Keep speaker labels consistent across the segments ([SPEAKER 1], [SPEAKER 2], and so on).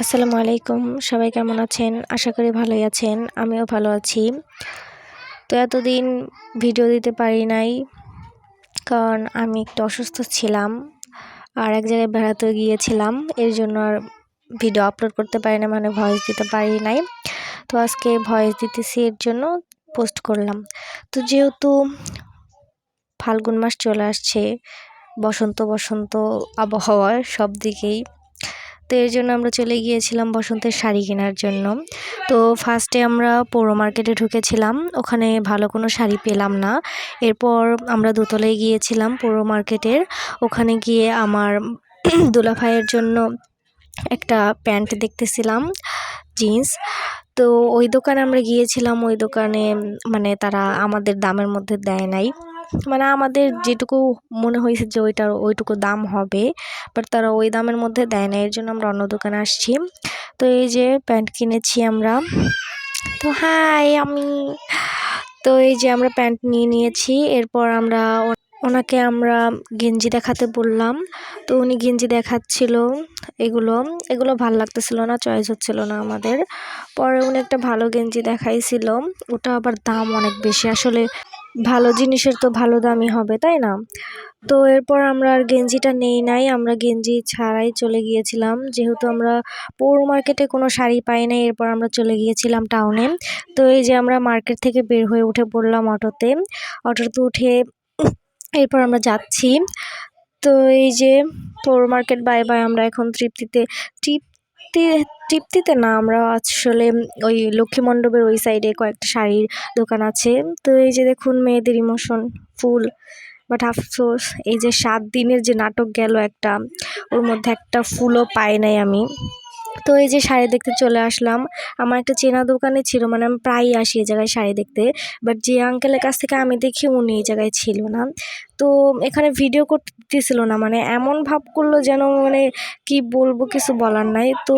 [SPEAKER 1] আসসালামু আলাইকুম, সবাই কেমন আছেন? আশা করি ভালোই আছেন, আমিও ভালো আছি। তো এতদিন ভিডিও দিতে পারি নাই, কারণ আমি একটু অসুস্থ ছিলাম আর এক জায়গায় বেড়াতে গিয়েছিলাম, এর জন্য আর ভিডিও আপলোড করতে পারি না মানে ভয়েস দিতে পারি নাই। তো আজকে ভয়েস দিতেছি, এর জন্য পোস্ট করলাম। তো যেহেতু ফাল্গুন মাস চলে আসছে, বসন্ত বসন্ত আবহাওয়ার সব দিকেই তো এর জন্য আমরা চলে গিয়েছিলাম বসন্তের শাড়ি কেনার জন্য। তো ফার্স্টে আমরা পৌর মার্কেটে ঢুকেছিলাম। ওখানে ভালো কোনো শাড়ি পেলাম না। এরপর আমরা দোতলায় গিয়েছিলাম পৌর মার্কেটের ওখানে গিয়ে আমার দুলাভাইয়ের জন্য একটা প্যান্ট দেখতেছিলাম, জিন্স। তো ওই দোকানে আমরা গিয়েছিলাম। ওই দোকানে মানে তারা আমাদের দামের মধ্যে দেয় নাই। মানে আমাদের যেটুকু মনে হয়েছে যে ওইটার ওইটুকু দাম হবে বাট তারা ওই দামের মধ্যে দেয় না, এর জন্য আমরা অন্য দোকানে আসছি। তো এই যে প্যান্ট কিনেছি আমরা। তো হাই, আমি তো এই যে আমরা প্যান্ট নিয়ে নিয়েছি, এরপর আমরা ওনাকে আমরা গেঞ্জি দেখাতে বললাম। তো উনি গেঞ্জি দেখাচ্ছিল এগুলো। এগুলো ভালো লাগতেছিল না, চয়েস হচ্ছিল না আমাদের। পরে উনি একটা ভালো গেঞ্জি দেখাইছিল, ওটা আবার দাম অনেক বেশি। আসলে ভালো জিনিসের তো ভালো দামই হবে, তাই না? তো এরপর আমরা আর গেঞ্জিটা নেই নাই, আমরা গেঞ্জি ছাড়াই চলে গিয়েছিলাম। যেহেতু আমরা পৌর মার্কেটে কোনো শাড়ি পাই নাই, এরপর আমরা চলে গিয়েছিলাম টাউনে। তো এই যে আমরা মার্কেট থেকে বের হয়ে উঠে পড়লাম অটোতে। অটোতে উঠে এরপর আমরা যাচ্ছি। তো এই যে পৌর মার্কেট বাই বাই আমরা এখন তৃপ্তিতে, তৃপ্তি তৃপ্তিতে না, আমরা আসলে ওই লক্ষ্মী মণ্ডপের ওই সাইডে কয়েকটা শাড়ির দোকান আছে। তো এই যে দেখুন, মেয়েদের ইমোশন ফুল বাট আফসোস এই যে সাত দিনের যে নাটক গেল একটা, ওর মধ্যে একটা ফুলও পাই নাই আমি। তো এই যে শাড়ি দেখতে চলে আসলাম, আমার একটা চেনা দোকানে ছিল মানে আমি প্রায়ই আসি এই জায়গায় শাড়ি দেখতে বাট যে আঙ্কেলের কাছ থেকে আমি দেখি উনি এই জায়গায় ছিল না। তো এখানে ভিডিও করতেছিল না মানে এমন ভাব করল যেন মানে কি বলব কিছু বলার নাই। তো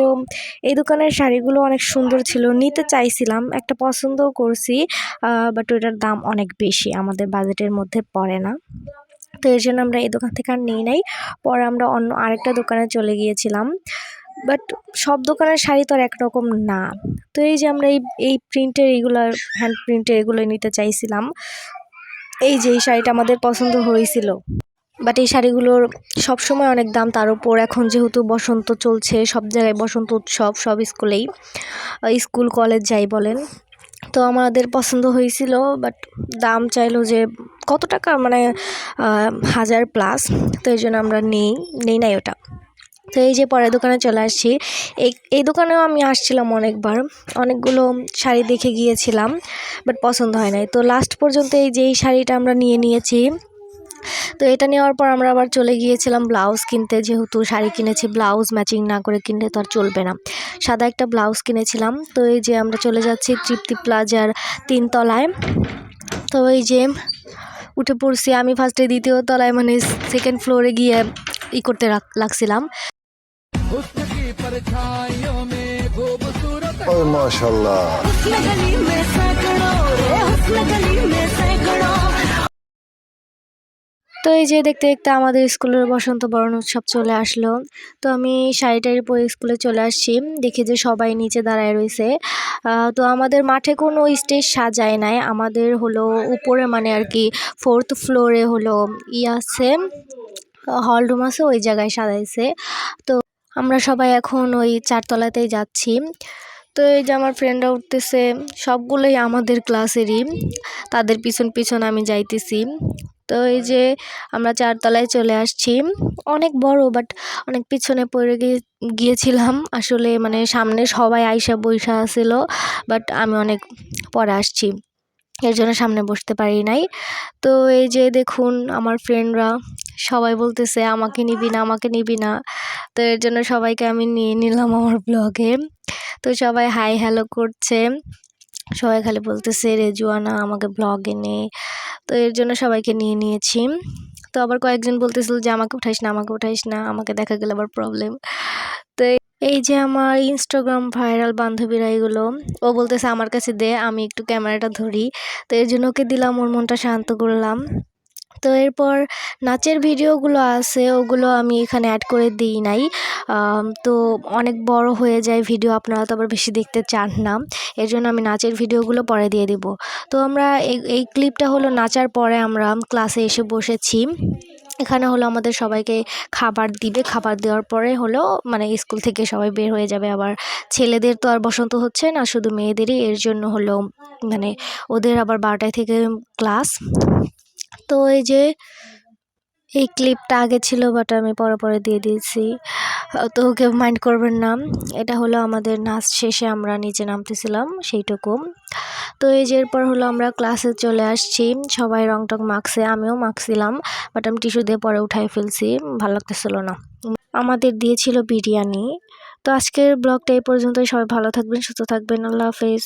[SPEAKER 1] এই দোকানের শাড়িগুলো অনেক সুন্দর ছিল, নিতে চাইছিলাম, একটা পছন্দও করছি বাট ওইটার দাম অনেক বেশি, আমাদের বাজেটের মধ্যে পড়ে না। তো এর জন্য আমরা এই দোকান থেকে আর নিই নাই, পরে আমরা অন্য আরেকটা দোকানে চলে গিয়েছিলাম। বাট সব দোকানের শাড়ি তো আর একরকম না। তো এই যে আমরা এই এই প্রিন্টের এইগুলার হ্যান্ড প্রিন্টের এগুলো নিতে চাইছিলাম। এই যে এই শাড়িটা আমাদের পছন্দ হয়েছিল। বাট এই শাড়িগুলোর সবসময় অনেক দাম, তার উপর এখন যেহেতু বসন্ত চলছে, সব জায়গায় বসন্ত উৎসব, সব স্কুলেই স্কুল, কলেজ যাই বলেন। তো আমাদের পছন্দ হয়েছিল, বাট দাম চাইলো যে কত টাকা? মানে হাজার প্লাস। তো এই জন্য আমরা নেই নেই নাই ওটা। তো এই যে পরের দোকানে চলে আসছি। এই এই দোকানেও আমি আসছিলাম অনেকবার। অনেকগুলো শাড়ি দেখে গিয়েছিলাম বাট পছন্দ হয় নাই। তো লাস্ট পর্যন্ত এই যে এই শাড়িটা আমরা নিয়ে নিয়েছি, তো এটা নেওয়ার পর আমরা আবার চলে গিয়েছিলাম ব্লাউজ কিনতে। যেহেতু শাড়ি কিনেছি ব্লাউজ ম্যাচিং না করে কিনলে তো আর চলবে না। সাদা একটা ব্লাউজ কিনেছিলাম। তো এই যে আমরা চলে যাচ্ছি তৃপ্তি প্লাজার তিনতলায়। তো এই যে উঠে পড়ছি আমি ফার্স্টে দ্বিতীয় তলায় মানে সেকেন্ড ফ্লোরে গিয়ে ই করতে লাগছিলাম। তো এই যে দেখতে দেখতে আমাদের স্কুলের বসন্ত বরণ উৎসব চলে আসলো। তো আমি শাড়ি টাড়ি পরে স্কুলে চলে আসছি। দেখি যে সবাই নিচে দাঁড়ায় রয়েছে। তো আমাদের মাঠে কোনো স্টেজ সাজায় নাই। আমাদের হলো উপরে মানে আর কি ফোর্থ ফ্লোরে হলো ই আছে হল রুম আছে ওই জায়গায় সাজাইছে। তো আমরা সবাই এখন ওই চারতলাতেই যাচ্ছি। তো এই যে আমার ফ্রেন্ডরা উঠতেছে, সবগুলোই আমাদের ক্লাসেরই তাদের পিছন পিছন আমি যাইতেছি। তো এই যে আমরা চারতলায় চলে আসছি। অনেক বড় বাট অনেক পিছনে পড়ে গিয়ে, গিয়েছিলাম। আসলে মানে সামনে সবাই আইসা বৈশা ছিল বাট আমি অনেক পরে আসছি। এর জন্য সামনে বসতে পারি নাই। তো এই যে দেখুন আমার ফ্রেন্ডরা সবাই বলতেছে, আমাকে নিবি না, আমাকে নিবি না। তো এর জন্য সবাইকে আমি নিয়ে নিলাম আমার ব্লগে তো সবাই হাই হ্যালো করছে। সবাই খালি বলতেছে, রেজুয়ানা, আমাকে ব্লগে নে। তো এর জন্য সবাইকে নিয়ে নিয়েছি। তো আবার কয়েকজন বলতেছিল যে, আমাকে উঠাইস না, আমাকে উঠাইস না, আমাকে দেখা গেলে আবার প্রবলেম তো এই যে আমার ইনস্টাগ্রাম ভাইরাল বান্ধবীরা এগুলো, ও বলতেছে, আমার কাছে দে, আমি একটু ক্যামেরাটা ধরি। তো এর জন্য ওকে দিলাম, ওর মনটা শান্ত করলাম। তো এরপর নাচের ভিডিওগুলো আছে, ওগুলো আমি এখানে অ্যাড করে দিই নাই। তো অনেক বড় হয়ে যায় ভিডিও, আপনারা তো আবার বেশি দেখতে চান না। এর জন্য আমি নাচের ভিডিওগুলো পরে দিয়ে দিব। তো আমরা এই ক্লিপটা হলো নাচার পরে আমরা ক্লাসে এসে বসেছি। এখানে হলো আমাদের সবাইকে খাবার দিবে। খাবার দেওয়ার পরে হলো মানে স্কুল থেকে সবাই বের হয়ে যাবে। আবার ছেলেদের তো আর বসন্ত হচ্ছে না, শুধু মেয়েদেরই। এর জন্য হলো মানে ওদের আবার বারোটায় থেকে ক্লাস তো এই যে এই ক্লিপটা আগে ছিল বাট আমি পরে পরে দিয়ে দিয়েছি। তো ওকে মাইন্ড করবেন না। এটা হলো আমাদের নাচ শেষে আমরা নিচে নামতেছিলাম, সেইটুকু। তো এই যে এরপর হলো আমরা ক্লাসে চলে আসছি। সবাই রং টং মাখছে আমিও মাখছিলাম বাট আমি টিস্যু দিয়ে পরে উঠাই ফেলছি। ভালো লাগতেছিল না। আমাদের দিয়েছিল বিরিয়ানি। তো আজকের ব্লগটা এই পর্যন্তই। সবাই ভালো থাকবেন, সুস্থ থাকবেন। আল্লাহ হাফেজ।